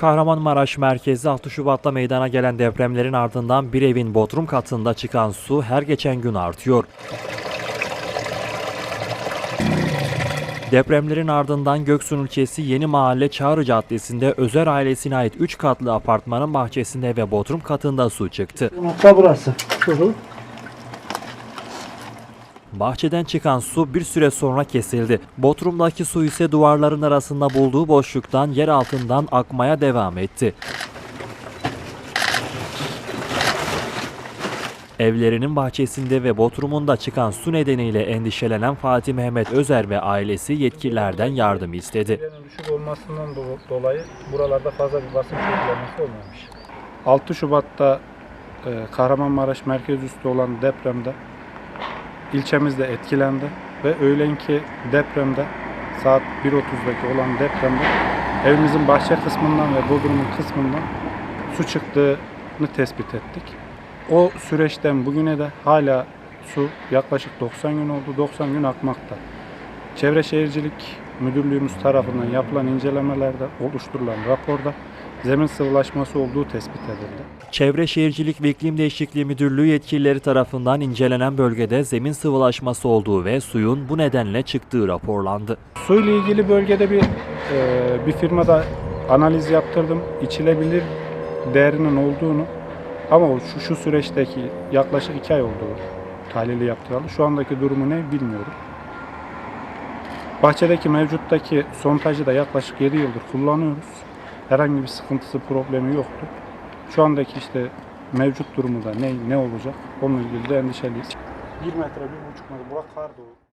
Kahramanmaraş merkezli 6 Şubat'ta meydana gelen depremlerin ardından bir evin bodrum katında çıkan su her geçen gün artıyor. Depremlerin ardından Göksun ilçesi Yeni Mahalle Çağrı Caddesi'nde Özer ailesine ait 3 katlı apartmanın bahçesinde ve bodrum katında su çıktı. Nokta burası. Hı. Bahçeden çıkan su bir süre sonra kesildi. Bodrumdaki su ise duvarların arasında bulduğu boşluktan yer altından akmaya devam etti. Evlerinin bahçesinde ve bodrumunda çıkan su nedeniyle endişelenen Fatih Mehmet Özer ve ailesi yetkililerden yardım istedi. Düşük olmasından do- dolayı buralarda fazla bir basınç uygulaması olmamış. 6 Şubat'ta e, Kahramanmaraş merkez üstü olan depremde ilçemiz de etkilendi ve öğlenki depremde saat 1.30'daki olan depremde evimizin bahçe kısmından ve bodrumun kısmından su çıktığını tespit ettik. O süreçten bugüne de hala su yaklaşık 90 gün oldu. 90 gün akmakta. Çevre Şehircilik Müdürlüğümüz tarafından yapılan incelemelerde oluşturulan raporda zemin sıvılaşması olduğu tespit edildi. Çevre Şehircilik ve İklim Değişikliği Müdürlüğü yetkilileri tarafından incelenen bölgede zemin sıvılaşması olduğu ve suyun bu nedenle çıktığı raporlandı. Suyla ilgili bölgede bir e, bir firmada analiz yaptırdım. İçilebilir değerinin olduğunu ama şu, şu süreçteki yaklaşık iki ay oldu tahlili yaptıralı. Şu andaki durumu ne bilmiyorum. Bahçedeki mevcuttaki sontajı da yaklaşık 7 yıldır kullanıyoruz. Herhangi bir sıkıntısı, problemi yoktu. Şu andaki işte mevcut durumu da ne, ne olacak onunla ilgili de endişeliyiz. 1 metre, 1,5 metre, bura kar dolu.